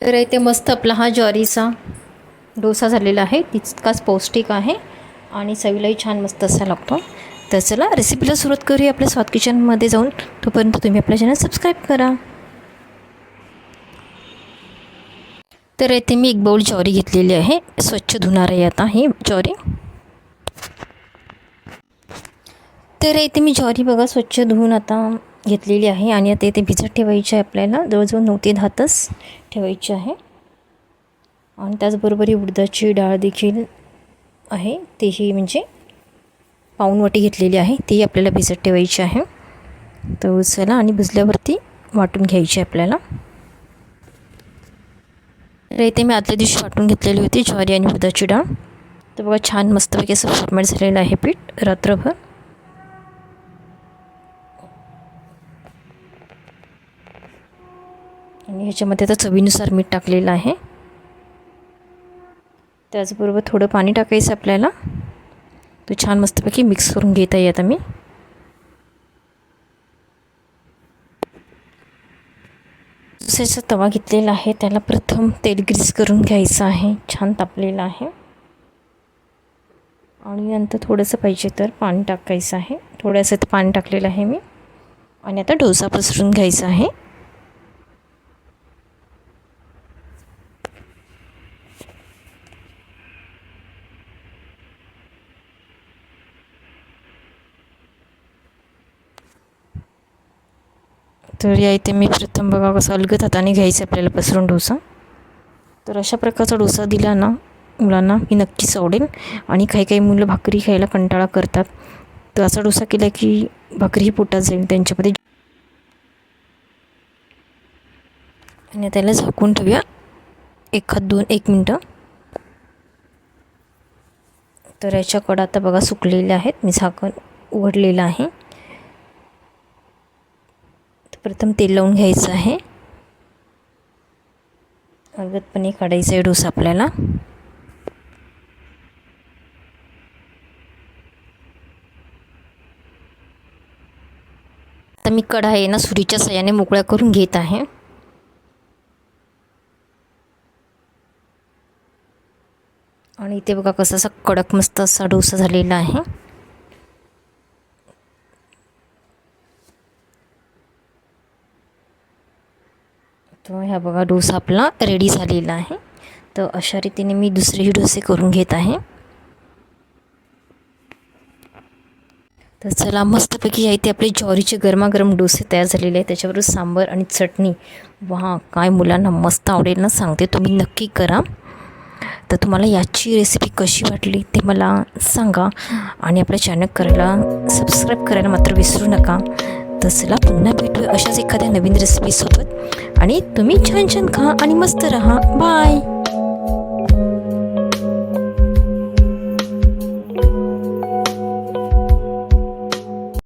तर इथे मस्त आपला हा ज्वारीचा डोसा झालेला आहे. तितकाच पौष्टिक आहे आणि चवीलाही छान मस्त असा लागतो. तर चला रेसिपीला सुरुवात करूया आपल्या स्वाद किचनमध्ये जाऊन. तोपर्यंत तुम्ही आपला चॅनल सबस्क्राईब करा. तर येथे मी एक बाऊल ज्वारी घेतलेली आहे. स्वच्छ धुणार आहे आता ही ज्वारी. तर येथे मी ज्वारी बघा स्वच्छ धुवून आता घेतलेली आहे आणि आता इथे भिजत ठेवायची आहे आपल्याला. जवळजवळ नऊ ते दहा तास ठेवायची आहे. आणि त्याचबरोबर ही उडदाची डाळ देखील आहे. तेही म्हणजे पाऊण वाटी घेतलेली आहे. ती आपल्याला भिजत ठेवायची आहे. तर चला आणि भिजल्यावरती वाटून घ्यायची आहे आपल्याला. तर इथे मी आदल्या दिवशी वाटून घेतलेली होती ज्वारी आणि उडदाची डाळ. तर बघा छान मस्तपैकी असं फॉर्मॅट झालेलं आहे पीठ रात्रभर. आणि ह्याच्यामध्ये आता चवीनुसार मीठ टाकलेलं आहे. त्याचबरोबर थोडं पाणी टाकायचं आपल्याला. तो छान मस्तपैकी मिक्स करून घेत आहे आता मी. दुसऱ्याचा तवा घेतलेला आहे. त्याला प्रथम तेल ग्रीस करून घ्यायचं आहे. छान तापलेलं आहे. आणि नंतर थोडंसं पाहिजे तर पाणी टाकायचं आहे. थोडंसं पाणी टाकलेलं आहे मी. आणि आता डोसा पसरून घ्यायचा आहे. तर या इथे मी प्रथम बघा कसं अलगद हाताने घ्यायचं आपल्याला पसरून डोसा. तर अशा प्रकारचा डोसा दिला ना मुलांना की नक्कीच आवडेल. आणि काही काही मुलं भाकरी खायला कंटाळा करतात. तर असा डोसा केला की भाकरीही पोटात जाईल त्यांच्यामध्ये. आणि त्याला झाकून ठेवूया. एखाद दोन एक मिनटं. तर याच्या कडा आता बघा सुकलेल्या आहेत. मी झाकण उघडलेलं आहे. प्रथम तेल लावून घ्यायचं आहे. अलगदपणे काढायचं आहे डोसा आपल्याला. आता मी कढा आहे ना सुरीच्या सहाय्याने मोकळ्या करून घेत आहे. आणि इथे बघा कसा असा कडक मस्त असा डोसा झालेला आहे. तो ह्या बघा डोसा आपला रेडी झालेला आहे. तर अशा रीतीने मी दुसरेही डोसे करून घेत आहे. तर चला मस्तपैकी या इथे आपले ज्वारीचे गरमागरम डोसे तयार झालेले आहेत. त्याच्याबरोबर सांबर आणि चटणी. वा काय मुलांना मस्त आवडेल ना सांगते. तुम्ही नक्की करा. तर तुम्हाला याची रेसिपी कशी वाटली ते मला सांगा. आणि आपल्या चॅनल करायला सबस्क्राईब करायला मात्र विसरू नका. तर चला पुन्हा भेटूया अशाच एखाद्या नवीन रेसिपीसोबत आणि तुम्ही छान छान खा आणि मस्त रहा. बाय.